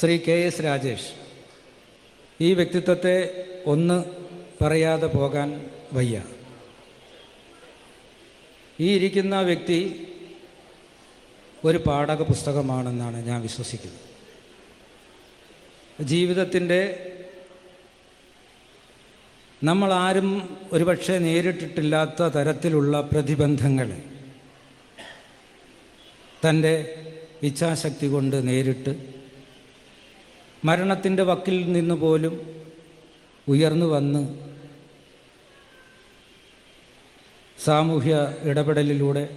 Shri K S Rajesh ഈ വ്യക്തിത്വത്തെ ഒന്ന് പറയാതെ പോകാൻ വയ്യ. ഈ ഇരിക്കുന്ന വ്യക്തി ഒരു പാഠക പുസ്തകമാണെന്നാണ് ഞാൻ വിശ്വസിക്കുന്നത്. ജീവിതത്തിന്റെ നമ്മളാരും ഒരുപക്ഷെ നേരിട്ടിട്ടില്ലാത്ത തരത്തിലുള്ള പ്രതിബന്ധങ്ങൾ തന്റെ ഇച്ഛാശക്തി കൊണ്ട് നേരിട്ട് മരണത്തിന്റെ വക്കിൽ നിന്ന് പോലും ഉയർന്നു വന്ന് സാമൂഹ്യ ഇടപെടലിലൂടെ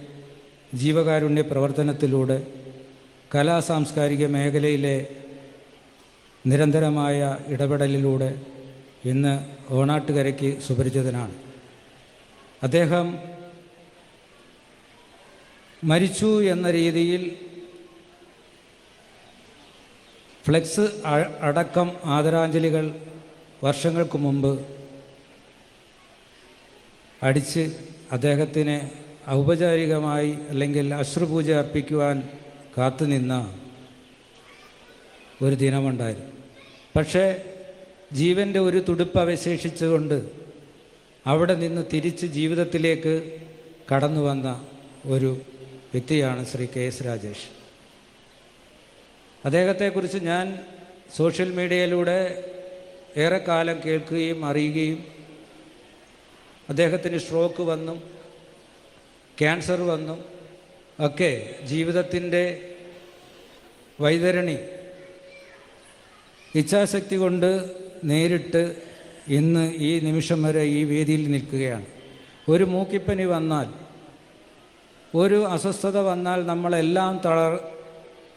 ജീവകാരുണ്യ പ്രവർത്തനത്തിലൂടെ കലാ സാംസ്കാരിക മേഖലയിലെ നിരന്തരമായ ഇടപെടലിലൂടെ ഇന്ന് ഓണാട്ടുകരയ്ക്ക് സുപരിചിതനാണ്. അദ്ദേഹം മരിച്ചു എന്ന രീതിയിൽ ഫ്ലെക്സ് അടക്കം ആദരാഞ്ജലികൾ വർഷങ്ങൾക്ക് മുമ്പ് അടിച്ച് അദ്ദേഹത്തിന് ഔപചാരികമായി അല്ലെങ്കിൽ അശ്രുപൂജ അർപ്പിക്കുവാൻ കാത്തുനിന്ന ഒരു ദിനമുണ്ടായിരുന്നു. പക്ഷേ ജീവന്റെ ഒരു തുടുപ്പ് അവശേഷിച്ചുകൊണ്ട് അവിടെ നിന്ന് തിരിച്ച് ജീവിതത്തിലേക്ക് കടന്നു വന്ന ഒരു വ്യക്തിയാണ് ശ്രീ കെ എസ് രാജേഷ്. അദ്ദേഹത്തെക്കുറിച്ച് ഞാൻ സോഷ്യൽ മീഡിയയിലൂടെ ഏറെക്കാലം കേൾക്കുകയും അറിയുകയും അദ്ദേഹത്തിന് സ്ട്രോക്ക് വന്നും ക്യാൻസർ വന്നും ഒക്കെ ജീവിതത്തിന്റെ വൈതരണി. ഇച്ഛാശക്തി കൊണ്ട് നേരിട്ട് ഇന്ന് ഈ നിമിഷം വരെ ഈ വേദിയിൽ നിൽക്കുകയാണ്. ഒരു മൂക്കിപ്പനി വന്നാൽ ഒരു അസ്വസ്ഥത വന്നാൽ നമ്മളെല്ലാം തളർ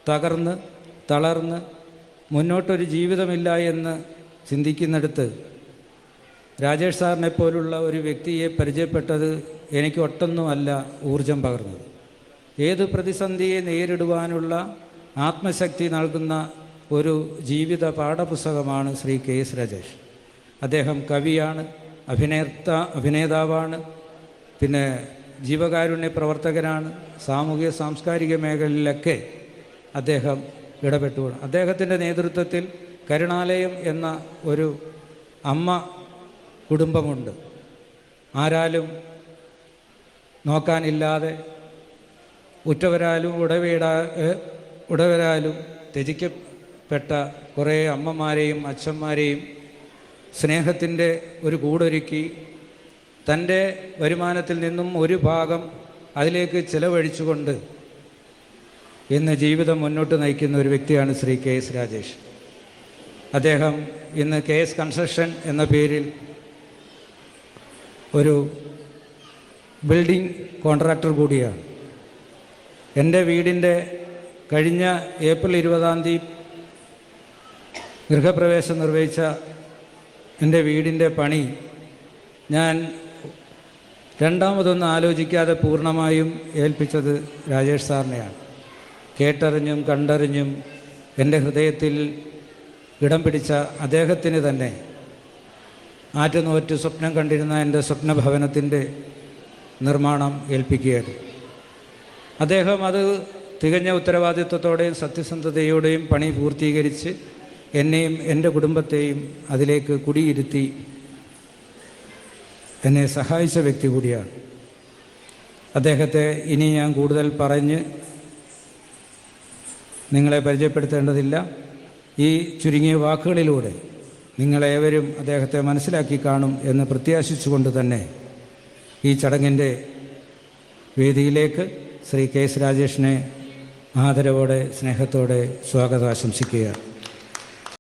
തകർന്ന് തളർന്ന് മുന്നോട്ടൊരു ജീവിതമില്ല എന്ന് ചിന്തിക്കുന്നിടത്ത് രാജേഷ് സാറിനെ പോലുള്ള ഒരു വ്യക്തിയെ പരിചയപ്പെട്ടത് എനിക്ക് ഒട്ടൊന്നുമല്ല ഊർജം പകർന്നത്. ഏത് പ്രതിസന്ധിയെ നേരിടുവാനുള്ള ആത്മശക്തി നൽകുന്ന ഒരു ജീവിത പാഠപുസ്തകമാണ് ശ്രീ കെ എസ് രാജേഷ്. അദ്ദേഹം കവിയാണ് അഭിനേത അഭിനേതാവാണ് പിന്നെ ജീവകാരുണ്യ പ്രവർത്തകനാണ് സാമൂഹിക സാംസ്കാരിക മേഖലയിലൊക്കെ അദ്ദേഹം ഇടപെട്ടു അദ്ദേഹത്തിന്റെ നേതൃത്വത്തിൽ കരുണാലയം എന്ന ഒരു അമ്മ കുടുംബമുണ്ട്. ആരാലും നോക്കാനില്ലാതെ ഉറ്റവരാലും ഉടവീടാ ഉടവരാലും ത്യജിക്കപ്പെട്ട കുറേ അമ്മമാരെയും അച്ഛന്മാരെയും സ്നേഹത്തിന്റെ ഒരു കൂടൊരുക്കി തന്റെ വരുമാനത്തിൽ നിന്നും ഒരു ഭാഗം അതിലേക്ക് ചിലവഴിച്ചുകൊണ്ട് ഇന്ന് ജീവിതം മുന്നോട്ട് നയിക്കുന്ന ഒരു വ്യക്തിയാണ് ശ്രീ കെ എസ് രാജേഷ്. അദ്ദേഹം ഇന്ന് കെ എസ് കൺസ്ട്രക്ഷൻ എന്ന പേരിൽ ഒരു ബിൽഡിംഗ് കോൺട്രാക്ടർ കൂടിയാണ്. എന്റെ വീടിന്റെ കഴിഞ്ഞ ഏപ്രിൽ ഇരുപതാം തീയതി ഗൃഹപ്രവേശം നിർവഹിച്ച എന്റെ വീടിന്റെ പണി ഞാൻ രണ്ടാമതൊന്നും ആലോചിക്കാതെ പൂർണമായും ഏൽപ്പിച്ചത് രാജേഷ് സാറിനെയാണ്. കേട്ടറിഞ്ഞും കണ്ടറിഞ്ഞും എന്റെ ഹൃദയത്തിൽ ഇടം പിടിച്ച അദ്ദേഹത്തിന് തന്നെ ആറ്റുനോറ്റ് സ്വപ്നം കണ്ടിരുന്ന എന്റെ സ്വപ്നഭവനത്തിന്റെ നിർമ്മാണം ഏൽപ്പിക്കുകയായിരുന്നു. അദ്ദേഹം അത് തികഞ്ഞ ഉത്തരവാദിത്വത്തോടെയും സത്യസന്ധതയോടെയും പണി പൂർത്തീകരിച്ച് എന്നെയും എന്റെ കുടുംബത്തെയും അതിലേക്ക് കുടിയിരുത്തി എന്നെ സഹായിച്ച വ്യക്തി കൂടിയാണ്. അദ്ദേഹത്തെ ഇനി ഞാൻ കൂടുതൽ പറഞ്ഞ് നിങ്ങളെ പരിചയപ്പെടുത്തേണ്ടതില്ല. ഈ ചുരുങ്ങിയ വാക്കുകളിലൂടെ നിങ്ങളേവരും അദ്ദേഹത്തെ മനസ്സിലാക്കി കാണും എന്ന് പ്രത്യാശിച്ചുകൊണ്ട് തന്നെ ഈ ചടങ്ങിന്റെ വേദിയിലേക്ക് ശ്രീ കെ എസ് രാജേഷിനെ ആദരവോടെ സ്നേഹത്തോടെ സ്വാഗതം ആശംസിക്കുകയാണ്